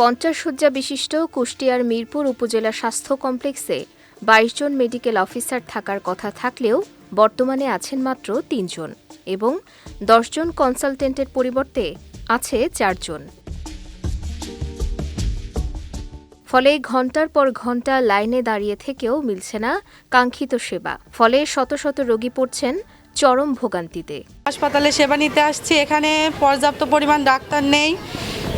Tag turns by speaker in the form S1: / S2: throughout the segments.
S1: পঞ্চাশ শয্যা বিশিষ্ট কুষ্টিয়ার মিরপুর উপজেলা স্বাস্থ্য কমপ্লেক্সে বাইশ জন মেডিকেল অফিসার থাকার কথা থাকলেও বর্তমানে আছেন মাত্র তিনজন এবং দশজন কনসালটেন্টের পরিবর্তে আছে চারজন। ফলে ঘণ্টার পর ঘণ্টা লাইনে দাঁড়িয়ে থেকেও মিলছে না কাঙ্ক্ষিত সেবা। ফলে শত শত রোগী পড়ছেন চরম ভোগান্তিতে।
S2: হাসপাতালে সেবা নিতে আসছি, এখানে পর্যাপ্ত পরিমাণ ডাক্তার নেই।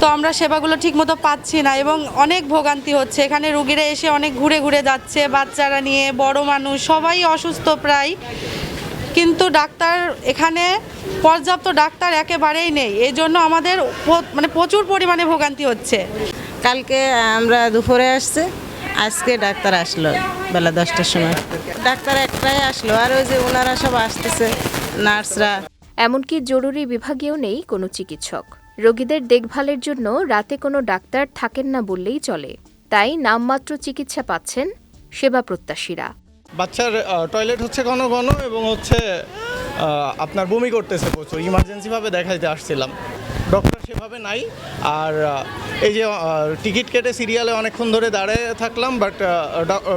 S2: তো আমরা সেবাগুলো ঠিকমতো পাচ্ছি না এবং অনেক ভোগান্তি হচ্ছে। এখানে রুগীরা এসে অনেক ঘুরে ঘুরে যাচ্ছে বাচ্চারা নিয়ে বড় মানুষ সবাই অসুস্থ প্রায়। কিন্তু ডাক্তার এখানে পর্যাপ্ত ডাক্তার একেবারেই নেই। এই জন্য আমাদের মানে প্রচুর পরিমাণে ভোগান্তি হচ্ছে।
S3: কালকে আমরা দুপুরে আসছে আজকে ডাক্তার আসলো বেলা দশটার সময়। ডাক্তার একটাই আসলো আর ওই যে ওনারা সব আসতেছে নার্সরা।
S1: এমনকি জরুরি বিভাগেও নেই কোনো চিকিৎসক। রোগীদের দেখভালের জন্য রাতে কোনো ডাক্তার থাকেন না বললেই চলে। তাই নামমাত্র চিকিৎসা পাচ্ছেন সেবা প্রত্যাশীরা।
S4: বাচ্চার টয়লেট হচ্ছে ঘন ঘন এবং হচ্ছে আপনার বমি করতেছে প্রচুর। ইমার্জেন্সিভাবে দেখাইতে আসছিলাম। ডক্টর সেভাবে নাই। আর এই যে টিকিট কেটে সিরিয়ালে অনেকক্ষণ ধরে দাঁড়িয়ে থাকলাম বাট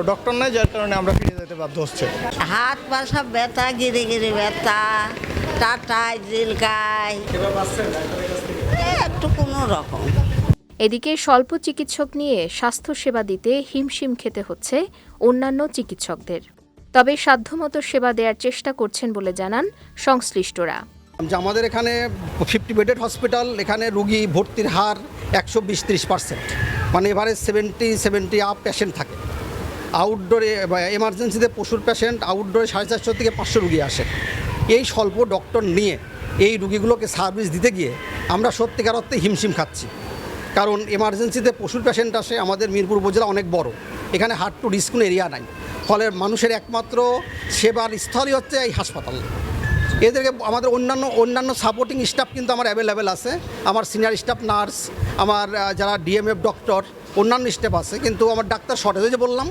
S4: ডক্টর নাই যার কারণে আমরা ফিরে যেতে বাধ্য হচ্ছে।
S5: হাত পা সব ব্যথা গিরে গিরে ব্যথা টাটা টাটায় জিলকায় একটু কোনো রকম।
S1: এদিকে স্বল্প চিকিৎসক নিয়ে স্বাস্থ্যসেবা দিতে হিমশিম খেতে হচ্ছে অন্যান্য চিকিৎসকদের। তবে সাধ্যমতো সেবা দেওয়ার চেষ্টা করছেন বলে জানান সংশ্লিষ্টরা।
S6: যে আমাদের এখানে ফিফটি বেডেড হসপিটাল এখানে রুগী ভর্তির হার একশো বিশ ত্রিশ পার্সেন্ট মানে average seventy seventy up patient থাকে। আউটডোরে এমার্জেন্সিতে পশুর পেশেন্ট আউটডোরে সাড়ে চারশো থেকে পাঁচশো রুগী আসে। এই স্বল্প ডক্টর নিয়ে এই রুগীগুলোকে সার্ভিস দিতে গিয়ে আমরা সত্যিকার অর্থে হিমশিম খাচ্ছি। কারণ এমার্জেন্সিতে পশুর পেশেন্ট আসে, আমাদের মিরপুর উপজেলা অনেক বড়। এখানে হার্ট টু রিস্ক কোনো এরিয়া নাই। ফলে মানুষের একমাত্র সেবার স্থলই হচ্ছে এই হাসপাতাল। এদেরকে আমাদের অন্যান্য অন্যান্য সাপোর্টিং স্টাফ কিন্তু আমার অ্যাভেলেবেল আছে। আমার সিনিয়র স্টাফ নার্স আমার যারা ডিএমএফ ডক্টর অন্যান্য স্টাফ আছে। কিন্তু আমার ডাক্তার শর্টেজ বললাম,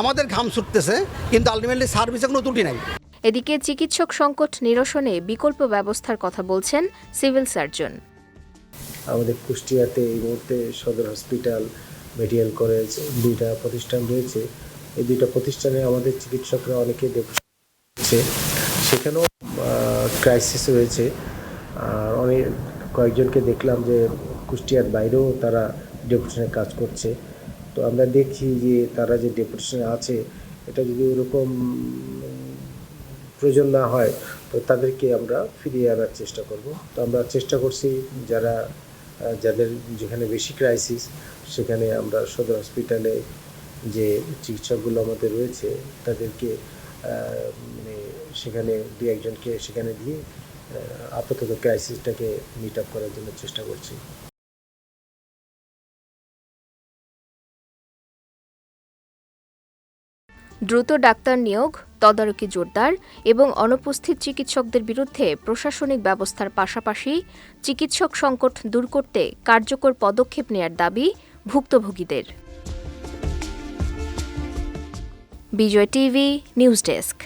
S6: আমাদের ঘাম ছুটতেছে, কিন্তু আলটিমেটলি সার্ভিসে কোনো ত্রুটি নাই।
S1: এদিকে চিকিৎসক সংকট নিরসনে বিকল্প ব্যবস্থার কথা বলছেন সিভিল সার্জন।
S7: আমাদের কুষ্টিয়াতে এই মুহূর্তে সদর হসপিটাল, মেডিকেল কলেজ দুইটা প্রতিষ্ঠান রয়েছে। এই দুইটা প্রতিষ্ঠানে আমাদের চিকিৎসকরা অনেকে হচ্ছে সেখানেও ক্রাইসিস রয়েছে আর অনেক কয়েকজনকে দেখলাম যে কুষ্টিয়ার বাইরেও তারা ডেপুটেশনে কাজ করছে। তো আমরা দেখছি যে তারা যে ডেপুটেশনে আছে, এটা যদি ওরকম প্রয়োজন না হয়, তো তাদেরকে আমরা ফিরিয়ে আনার চেষ্টা করব। তো আমরা চেষ্টা করছি যারা যাদের যেখানে বেশি ক্রাইসিস সেখানে আমরা সদর হসপিটালে যে চিকিৎসকগুলো আমাদের রয়েছে, তাদেরকে মানে সেখানে দু একজনকে সেখানে দিয়ে আপাতত ক্রাইসিসটাকে মিট আপ করার জন্য চেষ্টা করছি।
S1: দ্রুত ডাক্তার নিয়োগ, তদারকি জোরদার এবং অনুপস্থিত চিকিৎসকদের বিরুদ্ধে প্রশাসনিক ব্যবস্থার পাশাপাশি চিকিৎসক সংকট দূর করতে কার্যকর পদক্ষেপ নেয়ার দাবি ভুক্তভোগীদের। Vijay TV, news desk.